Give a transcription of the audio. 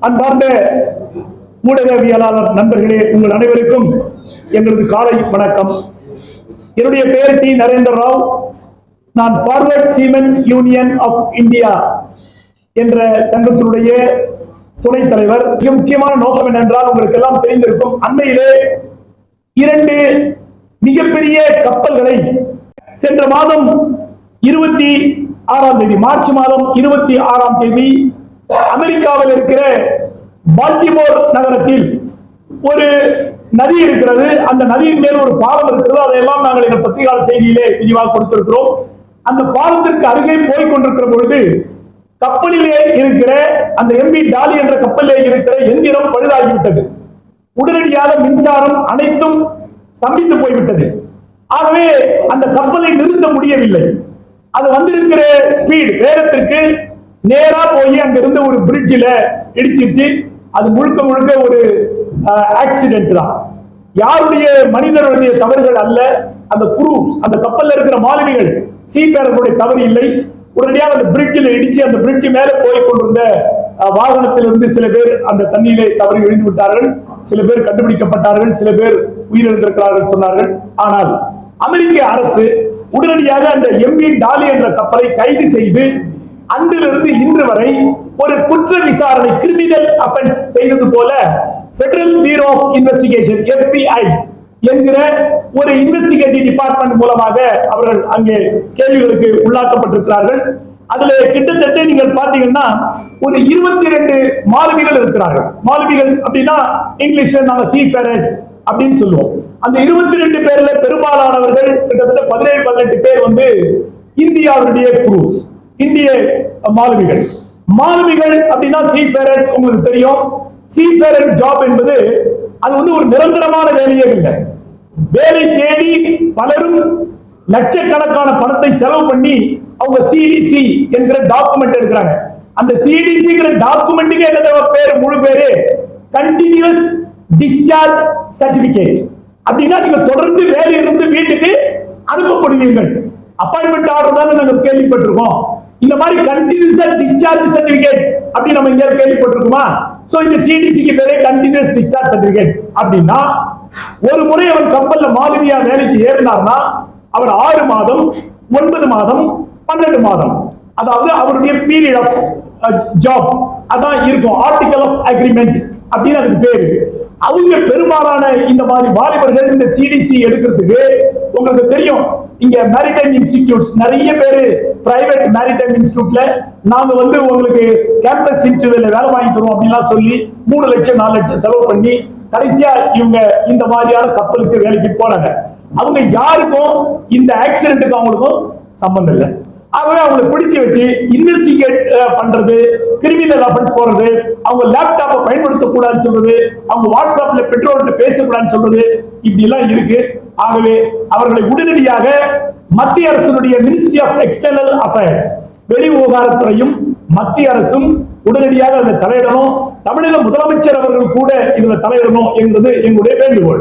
அன்பார்ந்த ஊடகவியலாளர் நண்பர்களே உங்கள் அனைவருக்கும் எங்களது காலை வணக்கம். என்னுடைய பெயர் டி. நரேந்திர ராவ் நான் forward seamen union of India என்ற சங்கத்தினுடைய துணைத் தலைவர். மிக முக்கியமான நோக்கம் என்னென்றால் உங்களுக்கு எல்லாம் தெரிந்திருக்கும் அண்மையிலே இரண்டு மிகப்பெரிய கப்பல்களை சென்ற மாதம் இருபத்தி ஆறாம் தேதி மார்ச் மாதம் இருபத்தி ஆறாம் தேதி அமெரிக்காவில் இருக்கிற பால்டிமோர் நகரத்தில் ஒரு நதி இருக்கிறது. அந்த நதியின் மேல் ஒரு பாலம் இருக்கிறது. அதையெல்லாம் நாங்கள் இந்த பத்திரிகால செய்தியிலே விரிவாக கொடுத்திருக்கிறோம். அந்த பாலத்திற்கு அருகே போய் கொண்டிருக்கிற பொழுது கப்பலிலே இருக்கிற அந்த எம்பி டாலி என்ற கப்பலிலே இருக்கிற எந்திரம் பழுதாகிவிட்டது. உடனடியாக மின்சாரம் அனைத்தும் ஸ்தம்பித்து போய்விட்டது. ஆகவே அந்த கப்பலை நிறுத்த முடியவில்லை. அது வந்திருக்கிற ஸ்பீட் வேகத்திற்கு நேரா போய் அங்க இருந்த ஒரு பிரிட்ஜில் இடிச்சிருச்சு. அது முழுக்க முழுக்க ஒரு ஆக்சிடென்ட் தான். யாருடைய மனிதனுடைய தவறுகள் அல்ல அந்த குரு அந்த கப்பல்ல இருக்கிற மாலுமிகள் சீப்பேரர்களுடைய தவறு இல்லை. உடனடியாக அந்த பிரிட்ஜில் இடிச்சு அந்த பிரிட்ஜ் மேல போய் கொண்டிருந்த வாகனத்திலிருந்து சில பேர் அந்த தண்ணீரை தவறி விழுந்து விட்டார்கள். சில பேர் கண்டுபிடிக்கப்பட்டார்கள் சில பேர் உயிரிழந்திருக்கிறார்கள் சொன்னார்கள். ஆனால் அமெரிக்க அரசு உடனடியாக அந்த எம்வி டாலி என்ற கப்பலை கைது செய்து அன்றிலிருந்து இன்று வரை ஒரு குற்ற விசாரணை கிரிமினல் அஃபென்ஸ் செய்தது போல Federal Bureau of Investigation FBI என்கிற ஒரு இன்வெஸ்டிகேட்டிவ் டிபார்ட்மெண்ட் மூலமாக அவர்கள் அங்கே கேள்விகளுக்கு உள்ளாக்கப்பட்டிருக்கிறார்கள். அதுல கிட்டத்தட்ட நீங்கள் பாத்தீங்கன்னா ஒரு இருபத்தி ரெண்டு மாலுமிகள் இருக்கிறார்கள். மாலுமிகள் அப்படின்னா இங்கிலீஷ்ல நாங்க சீஃபேரர்ஸ் அப்படின்னு சொல்லுவோம். அந்த இருபத்தி ரெண்டு பேர்ல பெரும்பாலானவர்கள் கிட்டத்தட்ட பதினேழு பதினெட்டு பேர் வந்து இந்தியாவுடைய குரூஸ் இந்திய மாலுமிகள். மாலுமிகள் அப்படின்னா சீஃபேரர்ஸ் உங்களுக்கு தெரியும். சீஃபேரர் ஜாப் என்பது அது வந்து ஒரு நிரந்தரமான வேலையே இல்லை. வேலை தேடி பலரும் லட்சக்கணக்கான பணத்தை செலவு பண்ணி அவங்க சிடிசி என்கிற டாக்குமெண்ட் எடுக்கிறாங்க. அந்த சிடிசிங்கிற டாக்குமெண்ட்டுக்கு என்ன பேர் முழு பேரு கண்டினியூஸ் டிஸ்சார்ஜ் சர்டிபிகேட் அப்படின்னா நீங்க தொடர்ந்து வேலையிலிருந்து வீட்டுக்கு அனுப்பப்படுவீர்கள். அப்பாயின்மெண்ட் ஆர்டர் தானே நாங்க கேள்விப்பட்டிருக்கோம். இந்த மாதிரி கண்டினியூஸா டிஸ்சார்ஜ் சர்டிபிகேட் அப்படி நம்ம எங்கேயாவது கேள்விப்பட்டிருக்கோமா? சோ இந்த சிடிசிக்கு பேரே கண்டினியூஸ் டிஸ்சார்ஜ் சர்டிபிகேட் அப்படின்னா ஒரு முறை அவர் கப்பல்ல மாதிரியா வேலைக்கு ஏறினார்னா அவர் ஆறு மாதம் ஒன்பது மாதம் பன்னெண்டு மாதம். அதாவது அவருடைய பீரியட் ஆஃப் ஜாப் அதான் இருக்கும். ஆர்டிகல் ஆஃப் அக்ரிமெண்ட் அப்படின்னு அதுக்கு பேரு. அவங்க பெரும்பாலான இந்த மாதிரி வாலிபர்கள் இந்த சிடிசி எடுக்கிறதுக்கு உங்களுக்கு தெரியும். இங்க மேரிடைம் இன்ஸ்டிடியூட்ஸ் நிறைய பேரு பிரைவேட் மேரிடைம் இன்ஸ்டியூட்ல நாங்க வந்து உங்களுக்கு கேம்பஸ் இன்டர்வியூல வேலை வாங்கி தருவோம் அப்படின்லாம் சொல்லி மூணு லட்சம் நாலு லட்சம் செலவு பண்ணி கடைசியா இவங்க இந்த மாதிரியான கப்பலுக்கு வேலைக்கு போனாங்க. அவங்க யாருக்கும் இந்த ஆக்சிடென்ட்டுக்கு அவங்களுக்கும் சம்பந்தம் இல்லை. ஆகவே அவங்களை பிடிச்சு வச்சு இன்வெஸ்டிகேட் பண்றது கிரிமினல் அஃபென்ஸ் போடுறது அவங்க லேப்டாப்பை பயன்படுத்தக்கூடாதுன்னு சொல்றது அவங்க வாட்ஸ்அப்ல பெற்றோர்கிட்ட பேசக்கூடாதுன்னு சொல்றது இப்படி எல்லாம் இருக்கு. ஆகவே அவர்களை உடனடியாக மத்திய அரசினுடைய மினிஸ்ட்ரி ஆஃப் எக்ஸ்டர்னல் அஃபேர்ஸ் வெளி விவகாரத்துறையும் மத்திய அரசும் உடனடியாக அதில் தலையிடணும். தமிழக முதலமைச்சர் அவர்கள் கூட இதுல தலையிடணும் என்பது எங்களுடைய வேண்டுகோள்.